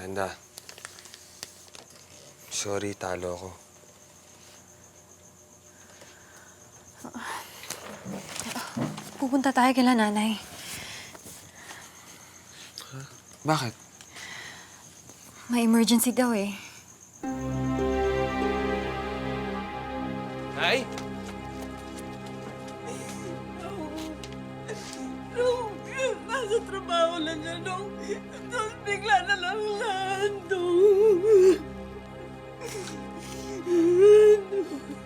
Brenda. Sorry, talo ako. Pupunta tayo kila nanay. Bakit? May emergency daw eh. Nay? Nung nasa trabaho lang siya nung bigla na lang landong.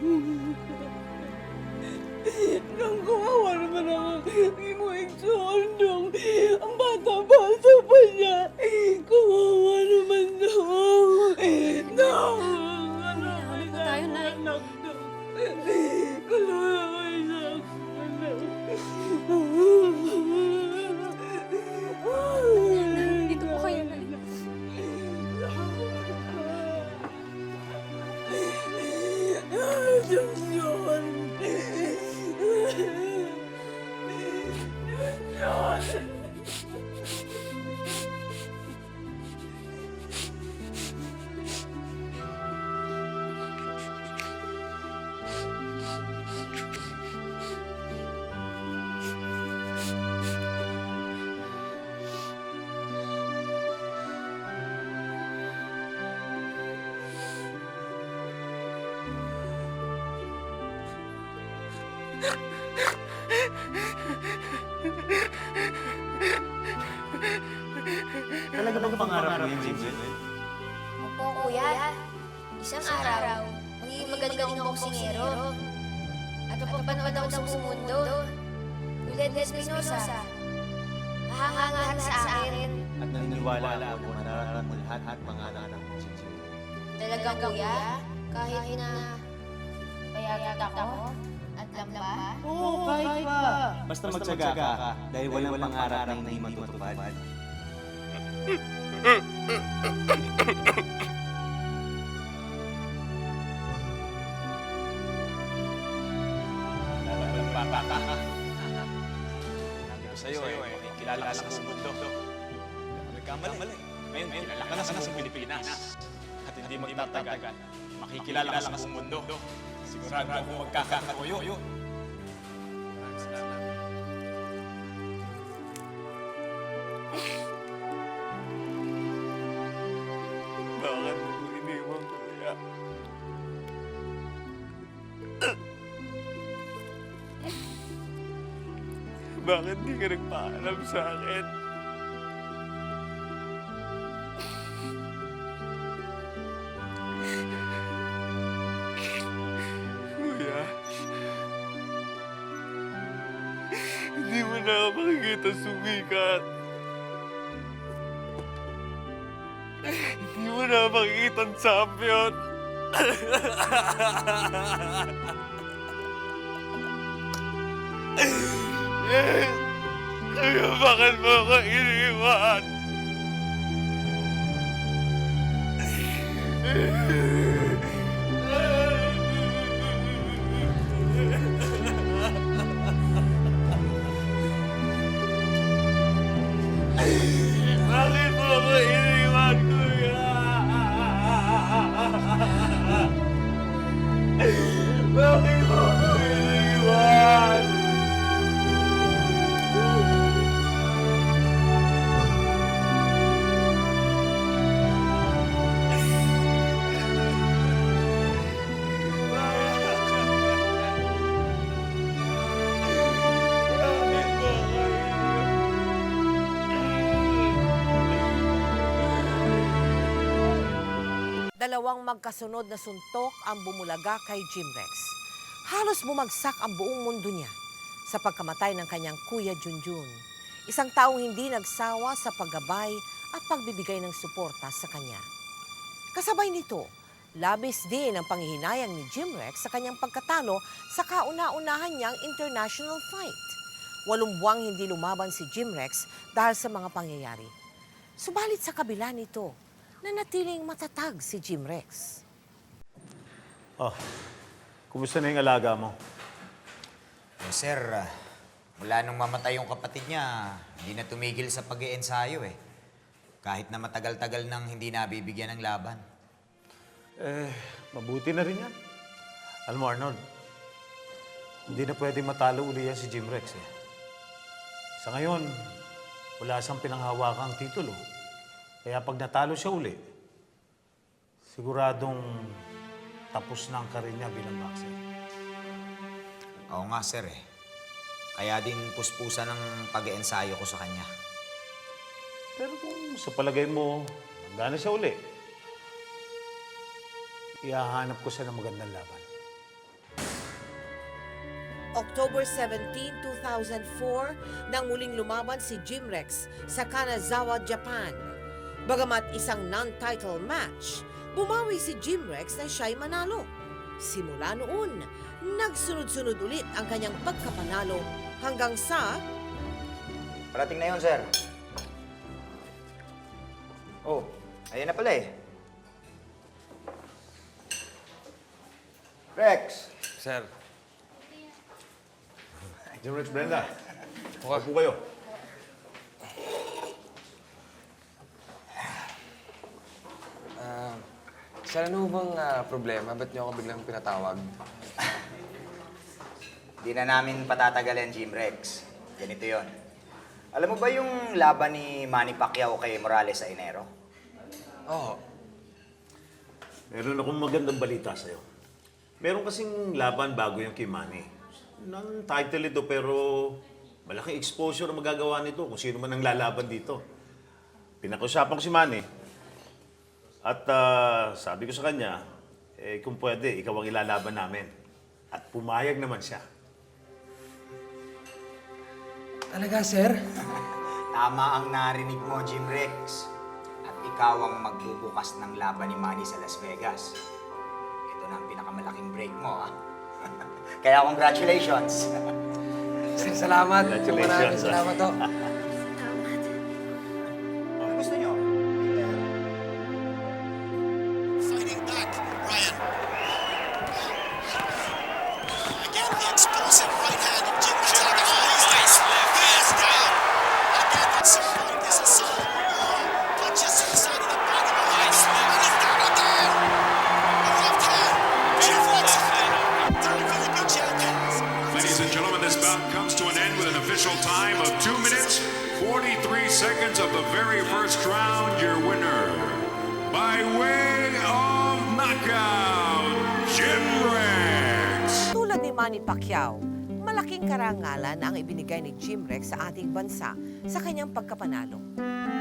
Nung Talaga bang pangarap mo yan, Jimmy? Opo, kuya. Isang araw, magiging magaling akong boksingero. At mapapanood ako sa buong mundo. Tulad ni Espinosa. Hahangahan sa akin. At naniniwala ako na mararating mo lahat at mga anak mo, Jimmy. Talaga, kuya. Kahit na payagat ako at lamba. Oo, kahit pa. Basta magtsaga ka, dahil walang pangarap na hindi matutupad. Bata ka. Sabi ko sa'yo eh, makikilala ka sa buong mundo. Nagkamali. Ngayon, kilala ka na sa Pilipinas. At hindi magtatagal, makikilala ka sa buong mundo. Sigurado ako magkakatuyo. Maraming salamat. Bakit mo iniwan ko kaya? Bakit di ka nagpaalam sa akin? Makikita sumikat. Hindi mo na makikita ang champion. Kaya bakit mo ako iniwan? Dalawang magkasunod na suntok ang bumulaga kay Jim Rex. Halos bumagsak ang buong mundo niya sa pagkamatay ng kanyang kuya Junjun. Isang taong hindi nagsawa sa paggabay at pagbibigay ng suporta sa kanya. Kasabay nito, labis din ang panghihinayang ni Jim Rex sa kanyang pagkatalo sa kauna-unahan niyang international fight. Walong buwang hindi lumaban si Jim Rex dahil sa mga pangyayari. Subalit sa kabila nito, nanatiling matatag si Jim Rex. Oh, kumusta na yung alaga mo? Eh, sir, ah, mula nung mamatay yung kapatid niya, hindi na tumigil sa pag ensayo eh. Kahit na matagal-tagal nang hindi nabibigyan ng laban. Eh, mabuti na rin yan. Alam mo, Arnold, hindi na pwedeng matalo uli yan si Jim Rex eh. Sa ngayon, wala siyang pinanghawakang titulo. Kaya pag natalo siya uli, siguradong tapos na ang karir niya bilang boxer. Oo nga, sir eh. Kaya din puspusan ng pag-eensayo ko sa kanya. Pero kung sa palagay mo, handa na siya uli, ihahanap ko siya ng magandang laban. October 17, 2004, nang muling lumaban si Jim Rex sa Kanazawa, Japan. Bagamat isang non-title match, bumawi si Jim Rex na siya'y manalo. Simula noon, nagsunod-sunod ulit ang kanyang pagkapanalo hanggang sa Parating na yun, sir. Oh, ayan na pala eh. Rex! Sir, Jim Rex Brenda, okay. upo kayo. Sir, ano bang ah, problema? Ba't niyo ako biglang pinatawag? Di na namin patatagal yan, Jim Rex. Ganito yon. Alam mo ba yung laban ni Manny Pacquiao kay Morales sa Enero? Oo. Meron akong magandang balita sa'yo. Meron kasing laban bago yung kay Manny. Non-title ito pero malaking exposure ang magagawa nito kung sino man ang lalaban dito. Pinakusapan ko si Manny. At ah, sabi ko sa kanya, eh kung pwede, ikaw ang ilalaban namin. At pumayag naman siya. Talaga, sir? Tama ang narinig mo, Jim Rex. At ikaw ang magbubukas ng laban ni Manny sa Las Vegas. Ito na ang pinakamalaking break mo, ah. Kaya congratulations. Sir, salamat. Congratulations, Maraming ah. salamat to. Back, Ryan. Again, the explosive right hand of Jim Rex. Nice left. Yes, down. Again, at some point, this is solid. Punches to the side of the back of the head. And he's down again. A left hand. Jim Rex. Third Philippine champions. Ladies and gentlemen, this bout comes to an end with an official time of 2 minutes, 43 seconds of the very first round. Your winner, by way of knockout, Jim Rex. Tulad ni Manny Pacquiao, malaking karangalan ang ibinigay ni Jim Rex sa ating bansa sa kanyang pagkapanalo.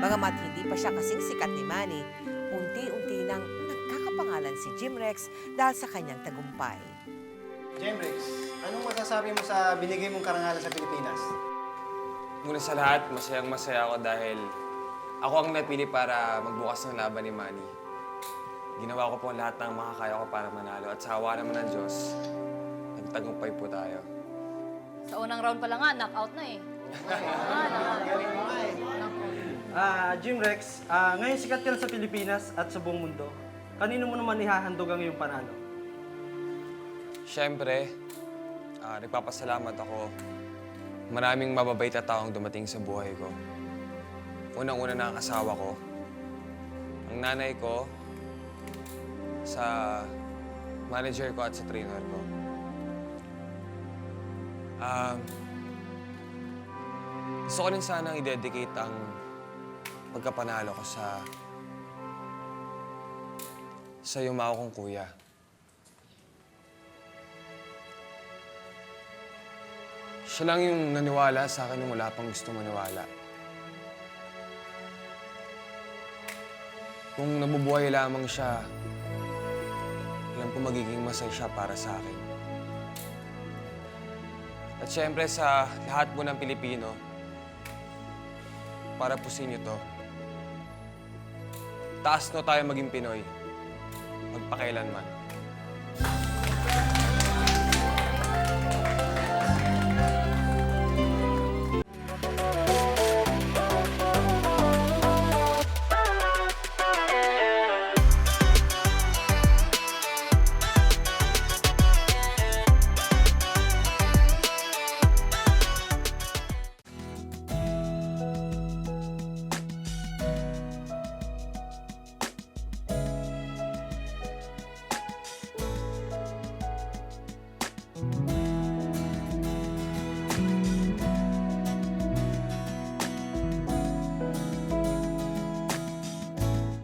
Bagamat hindi pa siya kasing sikat ni Manny, unti-unti nang nagkakapangalan si Jim Rex dahil sa kanyang tagumpay. Jemrex, anong masasabi mo sa binigay mong karangalan sa Pilipinas? Muna sa lahat, masayang masaya ako dahil ako ang napili para magbukas ng laban ni Manny. Ginawa ko po ang lahat ng makakaya ko para manalo at sa awa naman ng Diyos, nagtagumpay po tayo. Sa unang round pa lang nga, knockout na eh. Ah, Ah, Jim Rex, ah, ngayon sikat ka na sa Pilipinas at sa buong mundo. Kanino mo naman ihahandog ang iyong panalo? Siyempre, ah, nagpapasalamat ako. Maraming mababait na taong dumating sa buhay ko. Unang-una na ang asawa ko. Ang nanay ko, sa manager ko at sa trainer ko. Um, gusto ko rin sanang i-dedicate ang pagkapanalo ko sa sa yumaw kong kuya. Siya lang yung naniwala sa akin nung wala pang gusto maniwala. Kung nabubuhay lamang siya, alam ko magiging masaya siya para sa akin. At syempre sa lahat po ng Pilipino, para po sa inyo to, taas no tayo maging Pinoy, magpakailanman.